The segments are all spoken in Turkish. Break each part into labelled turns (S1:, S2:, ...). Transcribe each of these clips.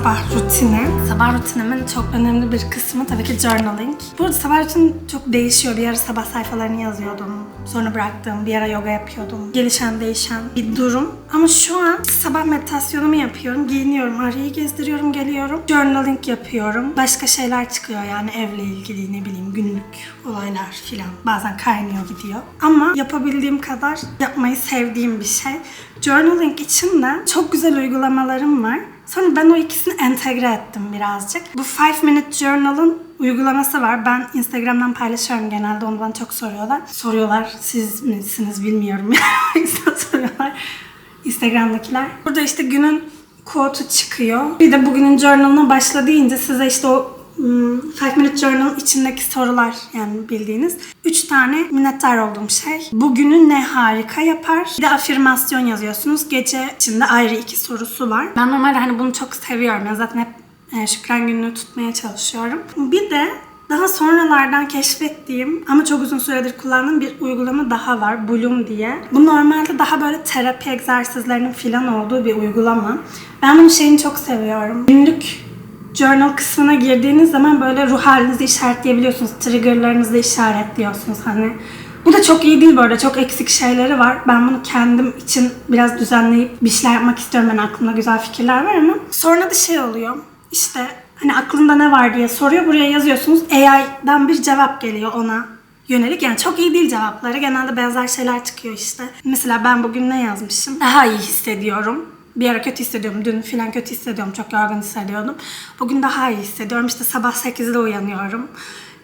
S1: sabah rutini. Sabah rutinimin çok önemli bir kısmı tabii ki journaling. Burada sabah rutinim çok değişiyor. Bir ara sabah sayfalarını yazıyordum. Sonra bıraktım. Bir ara yoga yapıyordum. Gelişen değişen bir durum. Ama şu an sabah meditasyonumu yapıyorum. Giyiniyorum. Arayı gezdiriyorum. Geliyorum. Journaling yapıyorum. Başka şeyler çıkıyor yani evle ilgili ne bileyim günlük olaylar filan. Bazen kaynıyor gidiyor. Ama yapabildiğim kadar yapmayı sevdiğim bir şey. Journaling için de çok güzel uygulamalarım var. Sonra ben o ikisini entegre ettim birazcık. Bu 5 Minute Journal'ın uygulaması var. Ben Instagram'dan paylaşıyorum genelde. Onu çok soruyorlar. Soruyorlar. Siz misiniz bilmiyorum. Soruyorlar. Instagram'dakiler. Burada işte günün quote'u çıkıyor. Bir de bugünün journal'ına başla deyince size işte o 5 Minute Journal içindeki sorular yani bildiğiniz. 3 tane minnettar olduğum şey. Bugünü ne harika yapar? Bir de afirmasyon yazıyorsunuz. Gece içinde ayrı iki sorusu var. Ben normalde hani bunu çok seviyorum. Yani zaten hep e, şükran gününü tutmaya çalışıyorum. Bir de daha sonralardan keşfettiğim ama çok uzun süredir kullandığım bir uygulama daha var. Bloom diye. Bu normalde daha böyle terapi egzersizlerinin filan olduğu bir uygulama. Ben bunun şeyini çok seviyorum. Günlük journal kısmına girdiğiniz zaman böyle ruh halinizi işaretleyebiliyorsunuz. Triggerlarınızı işaretliyorsunuz hani. Bu da çok iyi değil bu arada. Çok eksik şeyleri var. Ben bunu kendim için biraz düzenleyip bir şeyler yapmak istiyorum. Ben aklımda güzel fikirler var ama sonra da şey oluyor. İşte hani aklında ne var diye soruyor. Buraya yazıyorsunuz. AI'dan bir cevap geliyor ona yönelik. Yani çok iyi değil cevapları. Genelde benzer şeyler çıkıyor işte. Mesela ben bugün ne yazmışım? Daha iyi hissediyorum. Bir ara kötü hissediyorum. Dün filan kötü hissediyorum. Çok yorgun hissediyordum. Bugün daha iyi hissediyorum. İşte sabah 8'de uyanıyorum.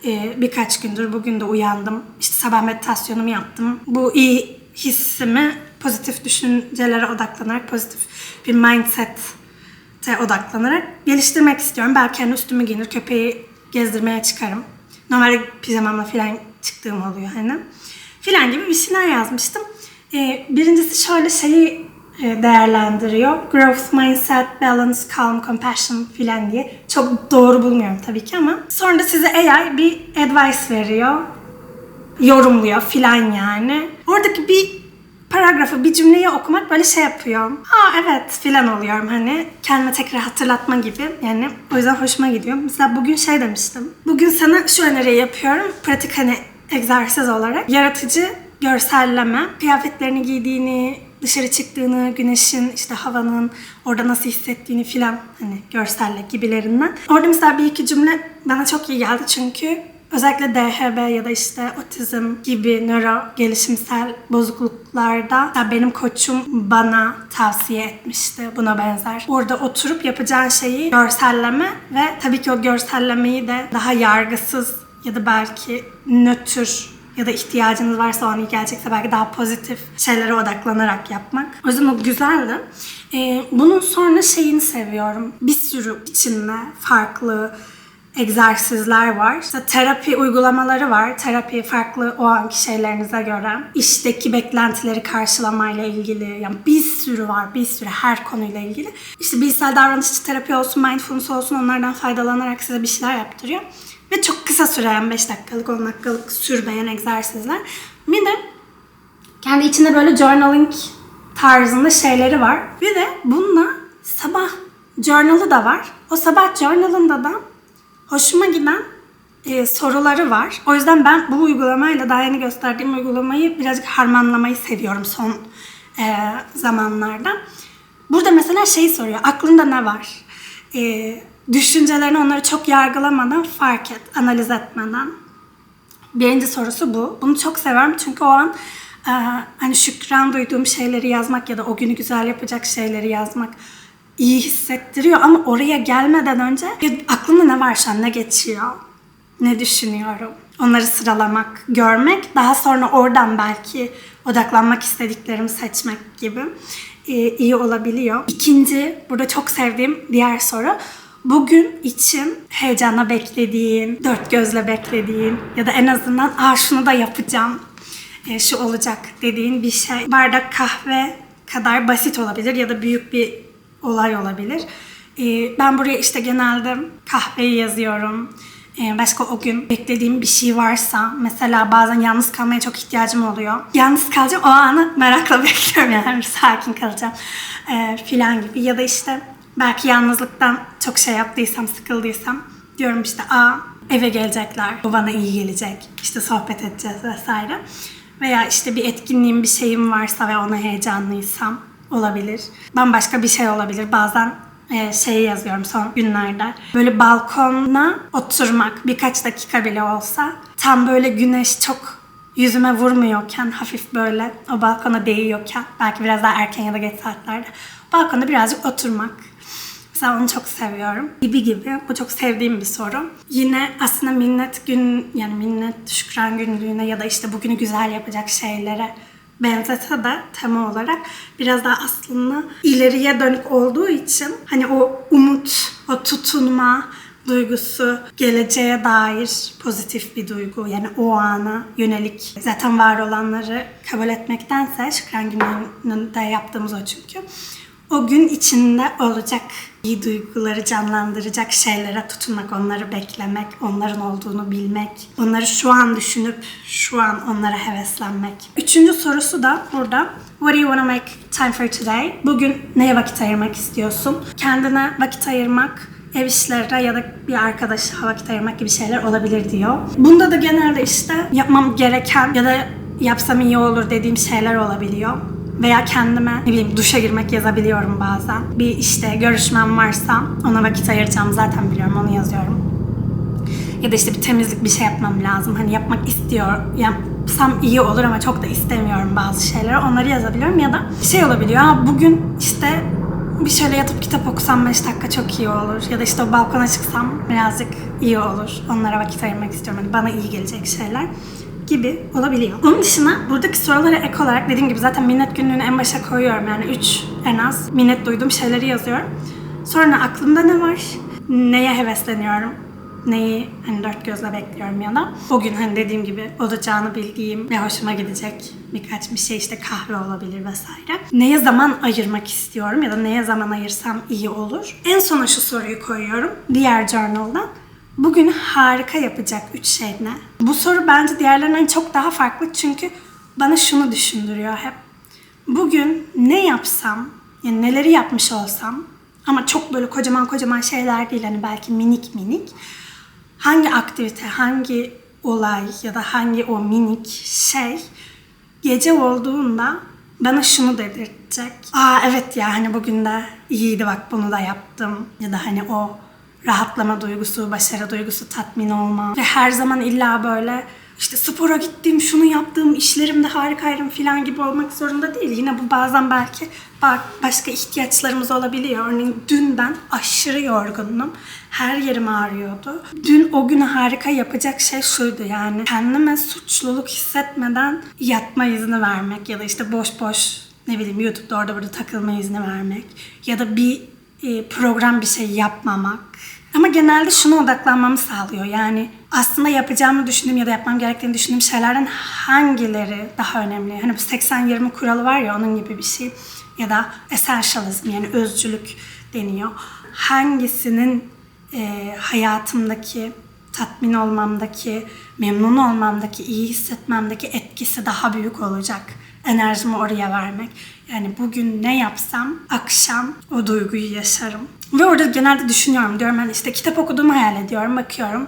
S1: Ee, birkaç gündür bugün de uyandım. İşte sabah meditasyonumu yaptım. Bu iyi hissimi pozitif düşüncelere odaklanarak, pozitif bir mindset'e odaklanarak geliştirmek istiyorum. Belki hani üstümü giyinir, köpeği gezdirmeye çıkarım. Normalde pijamamla filan çıktığım oluyor hani. Filan gibi bir şeyler yazmıştım. Ee, birincisi şöyle şeyi değerlendiriyor. Growth mindset, balance, calm, compassion filan diye. Çok doğru bulmuyorum tabii ki ama. Sonra da size AI bir advice veriyor. Yorumluyor filan yani. Oradaki bir paragrafı, bir cümleyi okumak böyle şey yapıyor. Aa evet filan oluyorum hani. Kendime tekrar hatırlatma gibi. Yani o yüzden hoşuma gidiyor. Mesela bugün şey demiştim. Bugün sana şu öneriyi yapıyorum. Pratik hani egzersiz olarak. Yaratıcı görselleme. Kıyafetlerini giydiğini, dışarı çıktığını, güneşin, işte havanın orada nasıl hissettiğini filan hani görselle gibilerinden. Orada mesela bir iki cümle bana çok iyi geldi çünkü özellikle DHB ya da işte otizm gibi nöro gelişimsel bozukluklarda da benim koçum bana tavsiye etmişti buna benzer. Orada oturup yapacağın şeyi görselleme ve tabii ki o görsellemeyi de daha yargısız ya da belki nötr ya da ihtiyacınız varsa o an gelecekse belki daha pozitif şeylere odaklanarak yapmak. O yüzden o güzeldi. Ee, bunun sonra şeyini seviyorum. Bir sürü içinde farklı egzersizler var. İşte terapi uygulamaları var. Terapi farklı o anki şeylerinize göre. İşteki beklentileri karşılamayla ilgili. Yani bir sürü var. Bir sürü her konuyla ilgili. İşte bilişsel davranışçı terapi olsun, mindfulness olsun onlardan faydalanarak size bir şeyler yaptırıyor. Ve çok kısa süren 5 dakikalık 10 dakikalık sürmeyen egzersizler. Bir de kendi içinde böyle journaling tarzında şeyleri var. Bir de bununla sabah journalı da var. O sabah journalında da hoşuma giden e, soruları var. O yüzden ben bu uygulamayla daha yeni gösterdiğim uygulamayı birazcık harmanlamayı seviyorum son e, zamanlarda. Burada mesela şey soruyor. Aklında ne var? E, düşüncelerini onları çok yargılamadan fark et, analiz etmeden. Birinci sorusu bu. Bunu çok severim çünkü o an e, hani şükran duyduğum şeyleri yazmak ya da o günü güzel yapacak şeyleri yazmak iyi hissettiriyor ama oraya gelmeden önce aklımda ne var şu an, ne geçiyor, ne düşünüyorum. Onları sıralamak, görmek, daha sonra oradan belki odaklanmak istediklerimi seçmek gibi e, iyi olabiliyor. İkinci, burada çok sevdiğim diğer soru, bugün için heyecanla beklediğin, dört gözle beklediğin ya da en azından aa şunu da yapacağım, e, şu olacak dediğin bir şey. Bardak kahve kadar basit olabilir ya da büyük bir olay olabilir. E, ben buraya işte genelde kahveyi yazıyorum. E, başka o gün beklediğim bir şey varsa mesela bazen yalnız kalmaya çok ihtiyacım oluyor. Yalnız kalacağım o anı merakla bekliyorum yani sakin kalacağım e, filan gibi ya da işte Belki yalnızlıktan çok şey yaptıysam, sıkıldıysam diyorum işte aa eve gelecekler, bu bana iyi gelecek, işte sohbet edeceğiz vesaire. Veya işte bir etkinliğim, bir şeyim varsa ve ona heyecanlıysam olabilir. Bambaşka bir şey olabilir. Bazen e, şey yazıyorum son günlerde. Böyle balkona oturmak birkaç dakika bile olsa tam böyle güneş çok yüzüme vurmuyorken hafif böyle o balkona değiyorken belki biraz daha erken ya da geç saatlerde balkonda birazcık oturmak. Mesela onu çok seviyorum. Gibi gibi. Bu çok sevdiğim bir soru. Yine aslında minnet gün yani minnet şükran günlüğüne ya da işte bugünü güzel yapacak şeylere benzese de tema olarak biraz daha aslında ileriye dönük olduğu için hani o umut, o tutunma duygusu geleceğe dair pozitif bir duygu. Yani o ana yönelik zaten var olanları kabul etmektense şükran gününde yaptığımız o çünkü o gün içinde olacak iyi duyguları canlandıracak şeylere tutunmak, onları beklemek, onların olduğunu bilmek, onları şu an düşünüp şu an onlara heveslenmek. Üçüncü sorusu da burada. What do you want to make time for today? Bugün neye vakit ayırmak istiyorsun? Kendine vakit ayırmak, ev işlerine ya da bir arkadaşa vakit ayırmak gibi şeyler olabilir diyor. Bunda da genelde işte yapmam gereken ya da yapsam iyi olur dediğim şeyler olabiliyor. Veya kendime ne bileyim duşa girmek yazabiliyorum bazen. Bir işte görüşmem varsa ona vakit ayıracağım zaten biliyorum onu yazıyorum. Ya da işte bir temizlik bir şey yapmam lazım. Hani yapmak istiyor. Yapsam iyi olur ama çok da istemiyorum bazı şeyleri. Onları yazabiliyorum ya da şey olabiliyor. Bugün işte bir şöyle yatıp kitap okusam 5 dakika çok iyi olur. Ya da işte o balkona çıksam birazcık iyi olur. Onlara vakit ayırmak istiyorum. Hani bana iyi gelecek şeyler gibi olabiliyor. Onun dışında buradaki sorulara ek olarak dediğim gibi zaten minnet günlüğünü en başa koyuyorum. Yani 3 en az minnet duyduğum şeyleri yazıyorum. Sonra aklımda ne var? Neye hevesleniyorum? Neyi hani dört gözle bekliyorum ya da o gün hani dediğim gibi olacağını bildiğim ve hoşuma gidecek birkaç bir şey işte kahve olabilir vesaire. Neye zaman ayırmak istiyorum ya da neye zaman ayırsam iyi olur. En sona şu soruyu koyuyorum diğer journal'dan. Bugün harika yapacak üç şey ne? Bu soru bence diğerlerinden çok daha farklı çünkü bana şunu düşündürüyor hep. Bugün ne yapsam, yani neleri yapmış olsam ama çok böyle kocaman kocaman şeyler değil hani belki minik minik. Hangi aktivite, hangi olay ya da hangi o minik şey gece olduğunda bana şunu dedirtecek. Aa evet ya hani bugün de iyiydi bak bunu da yaptım. Ya da hani o rahatlama duygusu, başarı duygusu, tatmin olma. Ve her zaman illa böyle işte spora gittim, şunu yaptım, işlerimde harikayım falan gibi olmak zorunda değil. Yine bu bazen belki başka ihtiyaçlarımız olabiliyor. Örneğin dün ben aşırı yorgundum. Her yerim ağrıyordu. Dün o günü harika yapacak şey şuydu yani. Kendime suçluluk hissetmeden yatma izni vermek ya da işte boş boş ne bileyim YouTube'da orada burada takılma izni vermek ya da bir e, program bir şey yapmamak. Ama genelde şuna odaklanmamı sağlıyor. Yani aslında yapacağımı düşündüğüm ya da yapmam gerektiğini düşündüğüm şeylerden hangileri daha önemli? Hani bu 80-20 kuralı var ya onun gibi bir şey. Ya da essentialism yani özcülük deniyor. Hangisinin e, hayatımdaki tatmin olmamdaki, memnun olmamdaki, iyi hissetmemdeki etkisi daha büyük olacak. Enerjimi oraya vermek. Yani bugün ne yapsam akşam o duyguyu yaşarım. Ve orada genelde düşünüyorum. Diyorum ben işte kitap okuduğumu hayal ediyorum. Bakıyorum.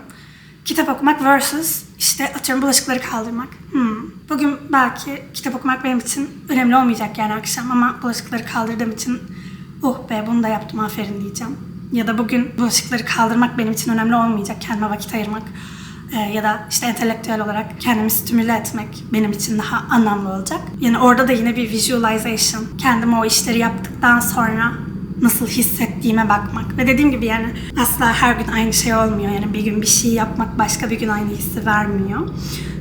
S1: Kitap okumak versus işte atıyorum bulaşıkları kaldırmak. Hmm. Bugün belki kitap okumak benim için önemli olmayacak yani akşam ama bulaşıkları kaldırdığım için oh be bunu da yaptım aferin diyeceğim. Ya da bugün bulaşıkları kaldırmak benim için önemli olmayacak. Kendime vakit ayırmak e, ya da işte entelektüel olarak kendimi stimüle etmek benim için daha anlamlı olacak. Yani orada da yine bir visualization. Kendime o işleri yaptıktan sonra nasıl hissettiğime bakmak. Ve dediğim gibi yani asla her gün aynı şey olmuyor. Yani bir gün bir şey yapmak başka bir gün aynı hissi vermiyor.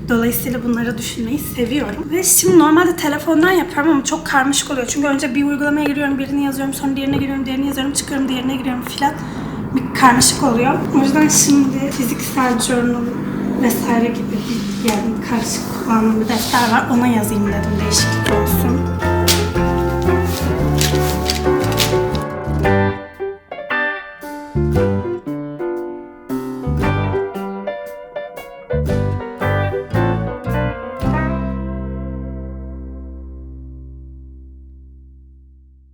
S1: Dolayısıyla bunları düşünmeyi seviyorum. Ve şimdi normalde telefondan yapıyorum ama çok karmaşık oluyor. Çünkü önce bir uygulamaya giriyorum, birini yazıyorum, sonra diğerine giriyorum, diğerini yazıyorum, çıkıyorum, diğerine giriyorum filan. Bir karmaşık oluyor. O yüzden şimdi fiziksel journal vesaire gibi bir yani karışık kullandığım bir defter var. Ona yazayım dedim değişiklik olsun.